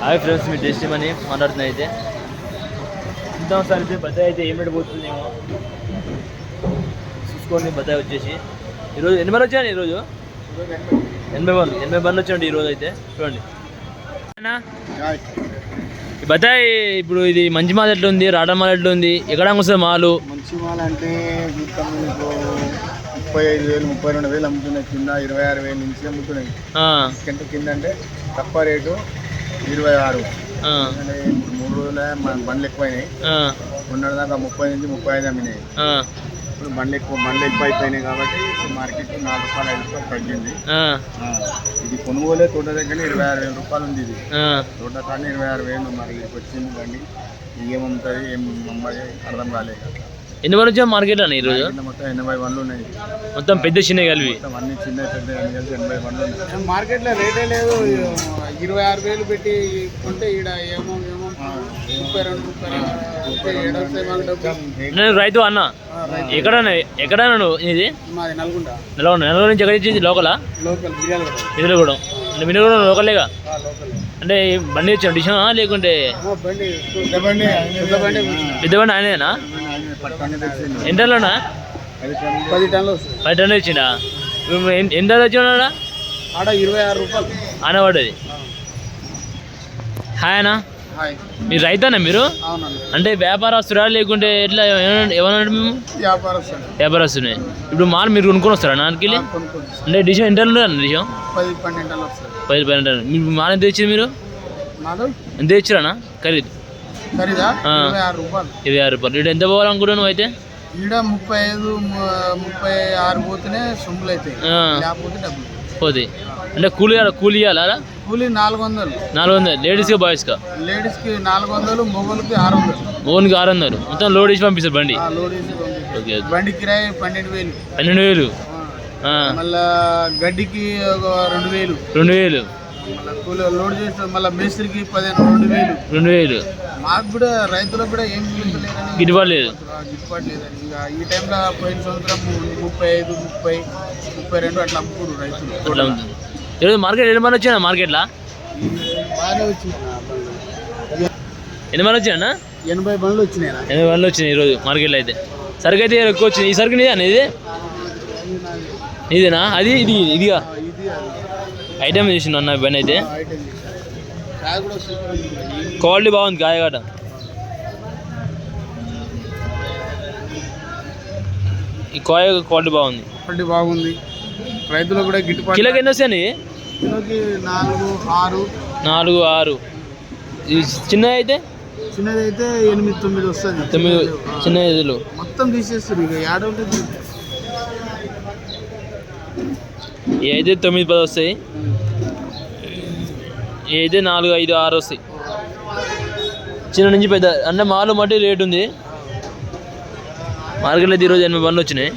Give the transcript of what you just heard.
Hi friends మీ tasty Mani మాట్లాడుతున్నా అయితే. చూద్దాం సార్ అయితే బత్తాయి అయితే ఏం పోతుందేమో. చూసుకోండి బత్తాయి వచ్చేసి. ఈరోజు ఎన్ని బండ్లు వచ్చాయండి ఈరోజు? ఎనభై బండ్లు ఎనభై బండ్లు వచ్చాయండి ఈరోజు అయితే. చూడండి. ఈ బత్తాయి ఇప్పుడు ఇది మంచి మాల ఎట్లా ఉంది రావడం మాల ఎట్లా ఉంది ఎక్కడ వస్తుంది మాలు? మంచి మాల అంటే ముప్పై ఐదు వేలు ముప్పై రెండు వేలు అమ్ముతున్నాయి. కింద ఇరవై ఆరు వేలు నుంచి అమ్ముతున్నాయి. కింద అంటే తక్కువ రేటు ఇరవై ఆరు. ఇప్పుడు మూడు రోజులే మన బండ్లు ఎక్కువైనాయి. మొన్నటి దాకా ముప్పై నుంచి ముప్పై ఐదు అమ్మినాయి. ఇప్పుడు బండ్లు ఎక్కువ బండ్లు ఎక్కువ అయిపోయినాయి కాబట్టి మార్కెట్ నాలుగు రూపాయలు ఐదు రూపాయలు తగ్గింది. ఇది కొనుగోలే తోట దగ్గర ఇరవై ఆరు వేల రూపాయలు ఉంది ఇది. తోట కానీ ఇరవై ఆరు వేలు మరి వచ్చింది బండి. ఏమమ్ముతుంది ఏం అమ్మాయి అర్థం కాలేదు. ఎన్ని బండ్లు వచ్చాయి మార్కెట్ అన్న ఈరోజు? మొత్తం ఎనభై బండ్లు ఉన్నాయి. మొత్తం పెద్ద చిన్న కలిపి. మొత్తం అన్ని చిన్న పెద్ద కలిసి ఎనభై బండ్లు ఉన్నాయి. మార్కెట్లో రేటే లేదు ఇరవై ఆరు వేలు పెట్టి కొంటే ఈడ ఏమో ఏమో ముప్పై రెండు ముప్పై నేను రైతు అన్న? ఎక్కడ ఎక్కడ నువ్వు? ఇది మాది నల్గొండ. నెల నెల నుంచి ఎక్కడ ఇచ్చింది లోకలా? లోకల్ అంటే మినుగూడెం లోకలేగా లోకల్ అంటే ఈ బండి వచ్చాను డిషన్ లేకుంటే? పెద్ద బండి. ఆయనేనా తెచ్చింది టన్నులు. పది టన్నులు పది టన్నులు ఇచ్చిండా? ఎంత వచ్చినా ఆడ ఇరవై ఆరు రూపాయలు. ఆన పడ్డది. హాయ్ అన్న. మీరు రైతానా మీరు? అంటే వ్యాపారస్తురా లేకుంటే ఎట్లా ఏమన్నా- మేము? వ్యాపారస్తునే ఇప్పుడు మాల్ మీరు కొనుక్కొని వస్తారా నాన్నకి అంటే ఎంత ఉంటుంది డిషన్ పది పన్నెండు పది పన్నెండు. మీరు మాల్ ఎంత ఇచ్చారు మీరు? ఎంత ఇచ్చారనా ఖరీదు. ఖరీదా. ఇరవై ఆరు రూపాయలు. ఇటు ఎంత పోవాలనుకుంటున్నావు నువ్వు అయితే ఈడ ముప్పై ఐదు ముప్పై ఆరు పోతేనే సొమ్ములు అవుతాయి ఆ. లేకపోతే డబ్బులు. అంటే కూలి కూలి ఇవ్వాలా కూలీ నాలుగు వందలు. నాలుగు వందలు. లేడీస్గా బాయ్స్గా లేడీస్కి నాలుగు వందలు మొగోళ్ళకి ఆరు వందలు. ఓన్కి ఆరు వందలు. మొత్తం లోడ్ వేసి పంపిస్తారు బండి. ఓకే బండి కిరాయి పన్నెండు వేలు. పన్నెండు వేలు? మళ్ళా గడ్డికి ఒక రెండు వేలు. రెండు వేలు. లోడ్ చేసిన మళ్ళీ మేస్త్రికి పదిహేను రెండు వేలు. రెండు వేలు. మాకు కూడా రైతులకు కూడా ఏం గిట్టుబాటు లేదు. గిట్టుబాటు లేదని ఇక ఈ టైంలో పోయిన సంవత్సరం ముప్పై ఐదు ముప్పై ముప్పై రెండు అట్లా అమ్ముకోరు రైతులు. ఈరోజు మార్కెట్ ఎన్ని మంది వచ్చాయన్న మార్కెట్లో? బాగానే వచ్చింది బండ్లు. ఎన్ని మంది వచ్చాయన్న ఎనభై బండ్లు వచ్చినాయి ఎనిమిది మంది వచ్చినాయి ఈరోజు మార్కెట్లో అయితే. సరుకు అయితే ఎక్కువ వచ్చింది ఈ సరుకు నీదా? ఇది ఇదేనా అది ఇది ఇదిగా. ఐటమ్ చేసిండు అన్న బండి అయితే. క్వాలిటీ బాగుంది కాయగట ఈ కాయ క్వాలిటీ బాగుంది. క్వాలిటీ బాగుంది. రైతులకు కూడా గిట్టుబాటు కిలోకి ఎన్ని వస్తాయండి? కిలోకి నాలుగు ఆరు. నాలుగు ఆరు. ఇది చిన్నది అయితే? చిన్నది అయితే ఎనిమిది తొమ్మిది వస్తుంది. తొమ్మిది చిన్న ఇదిలో మొత్తం తీసేస్తారు ఇక ఏడ ఉంటుంది ఈ అయితే తొమ్మిది పది వస్తాయి. ఏదే? అయితే నాలుగు ఐదు ఆరు వస్తాయి. చిన్న నుంచి పెద్ద. అంటే మాలు మట్టి రేటు ఉంది. మార్కెట్లో అయితే ఈరోజు ఎనభై బండ్లు వచ్చినాయి.